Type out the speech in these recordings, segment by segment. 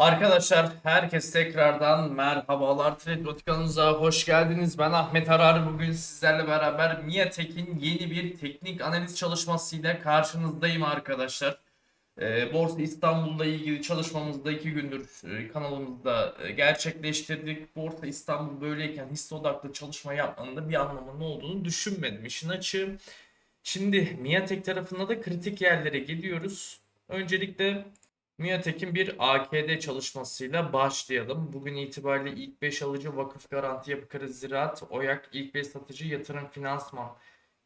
Arkadaşlar herkes tekrardan merhabalar Trade kanalımıza hoş geldiniz. Ben Ahmet Arar. Bugün sizlerle beraber Miatek'in yeni bir teknik analiz çalışmasıyla karşınızdayım arkadaşlar. Ee, Borsa İstanbul'la ilgili çalışmamızda iki gündür e, kanalımızda e, gerçekleştirdik. Borsa İstanbul böyleyken hisse odaklı çalışma yapmanın da bir anlamının olduğunu düşünmedim işin açığı. Şimdi Miatek tarafında da kritik yerlere gidiyoruz. Öncelikle Miatek'in bir AKD çalışmasıyla başlayalım. Bugün itibariyle ilk 5 alıcı vakıf garanti yapı kredi ziraat, OYAK ilk 5 satıcı yatırım finansman,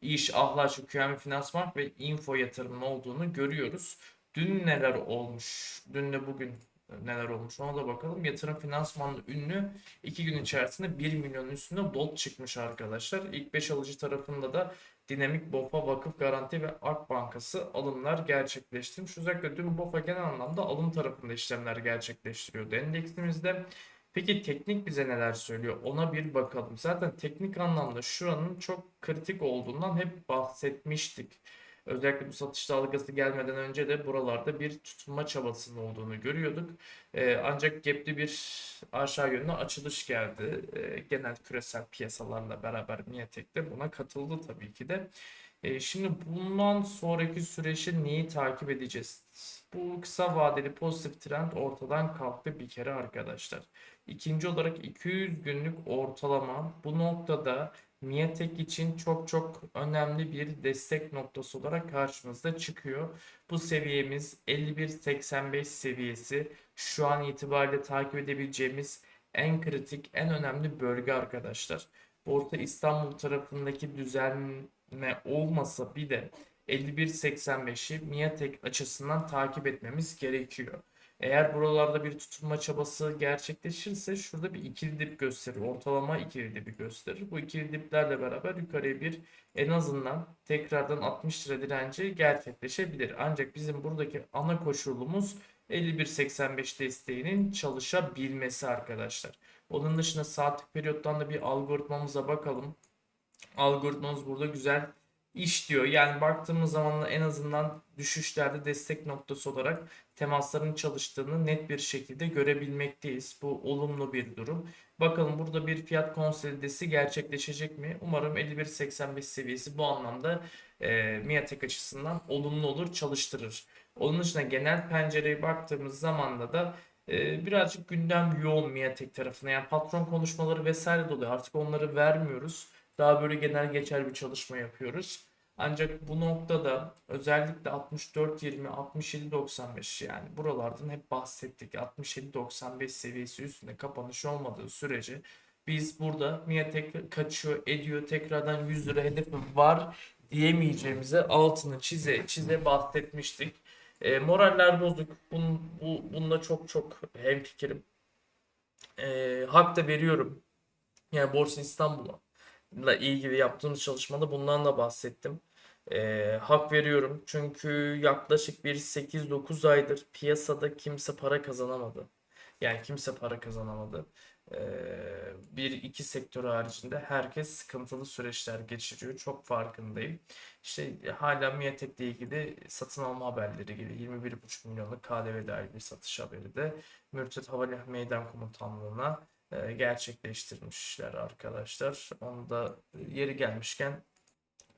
iş, ahlaç, QM finansman ve info yatırımın olduğunu görüyoruz. Dün neler olmuş? Dünle bugün neler olmuş ona da bakalım. Yatırım finansmanlı ünlü 2 gün içerisinde 1 milyonun üstünde lot çıkmış arkadaşlar. İlk 5 alıcı tarafında da Dinamik BOFA, Vakıf Garanti ve Ak Bankası alımlar gerçekleştirmiş. Özellikle dün BOFA genel anlamda alım tarafında işlemler gerçekleştiriyordu endeksimizde. Peki teknik bize neler söylüyor? Ona bir bakalım. Zaten teknik anlamda şuranın çok kritik olduğundan hep bahsetmiştik. Özellikle bu satış dalgası gelmeden önce de buralarda bir tutunma çabasının olduğunu görüyorduk. Ee, ancak gapli bir aşağı yönlü açılış geldi. Ee, genel küresel piyasalarla beraber Miatek de buna katıldı tabii ki de. Ee, şimdi bundan sonraki süreçte neyi takip edeceğiz? Bu kısa vadeli pozitif trend ortadan kalktı bir kere arkadaşlar. İkinci olarak 200 günlük ortalama bu noktada Miatek için çok çok önemli bir destek noktası olarak karşımıza çıkıyor. Bu seviyemiz 51.85 seviyesi. Şu an itibariyle takip edebileceğimiz en kritik, en önemli bölge arkadaşlar. Borsa İstanbul tarafındaki düzenleme olmasa bir de 51.85'i Miatek açısından takip etmemiz gerekiyor. Eğer buralarda bir tutunma çabası gerçekleşirse şurada bir ikili dip gösterir. Ortalama ikili dipi gösterir. Bu ikili diplerle beraber yukarıya bir en azından tekrardan 60 lira direnci gerçekleşebilir. Ancak bizim buradaki ana koşulumuz 51.85 desteğinin çalışabilmesi arkadaşlar. Onun dışında saatlik periyottan da bir algoritmamıza bakalım. Algoritmamız burada güzel iş diyor. Yani baktığımız zaman en azından düşüşlerde destek noktası olarak temasların çalıştığını net bir şekilde görebilmekteyiz. Bu olumlu bir durum. Bakalım burada bir fiyat konsolidesi gerçekleşecek mi? Umarım 51.85 seviyesi bu anlamda e, Miatek açısından olumlu olur, çalıştırır. Onun dışında genel pencereye baktığımız zamanda da e, birazcık gündem yoğun Miatek tarafına. Yani patron konuşmaları vesaire de oluyor. Artık onları vermiyoruz. Daha böyle genel geçer bir çalışma yapıyoruz. Ancak bu noktada özellikle 64-20, 67-95 yani buralardan hep bahsettik. 67-95 seviyesi üstünde kapanış olmadığı sürece biz burada Miatek kaçıyor ediyor tekrardan 100 lira hedefi var diyemeyeceğimize altını çize çize bahsetmiştik. E, moraller bozuk. Bun, bu, bunda çok çok hemfikirim. E, hak da veriyorum. Yani Borsa İstanbul'a ile ilgili yaptığımız çalışmada bundan da bahsettim. Ee, hak veriyorum çünkü yaklaşık bir 8-9 aydır piyasada kimse para kazanamadı. Yani kimse para kazanamadı. Ee, bir iki sektör haricinde herkes sıkıntılı süreçler geçiriyor. Çok farkındayım. İşte hala Miatek'le ilgili satın alma haberleri geliyor. 21,5 milyonluk KDV dahil bir satış haberi de Mürtet Havalimanı Meydan Komutanlığı'na e, gerçekleştirmişler arkadaşlar. Onu da e, yeri gelmişken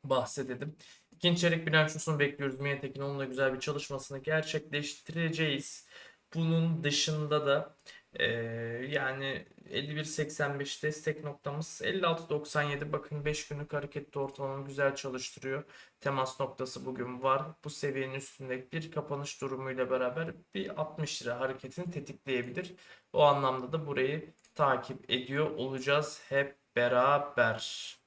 bahsedelim. İkinci çeyrek bilançosunu bekliyoruz. Miyetekin onunla güzel bir çalışmasını gerçekleştireceğiz. Bunun dışında da e, yani 51.85 destek noktamız 56.97 bakın 5 günlük hareketli ortalamamı güzel çalıştırıyor. Temas noktası bugün var. Bu seviyenin üstündeki bir kapanış durumuyla beraber bir 60 lira hareketini tetikleyebilir. O anlamda da burayı takip ediyor olacağız hep beraber.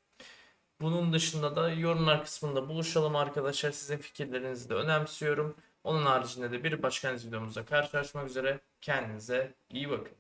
Bunun dışında da yorumlar kısmında buluşalım arkadaşlar. Sizin fikirlerinizi de önemsiyorum. Onun haricinde de bir başka videomuzda karşılaşmak üzere. Kendinize iyi bakın.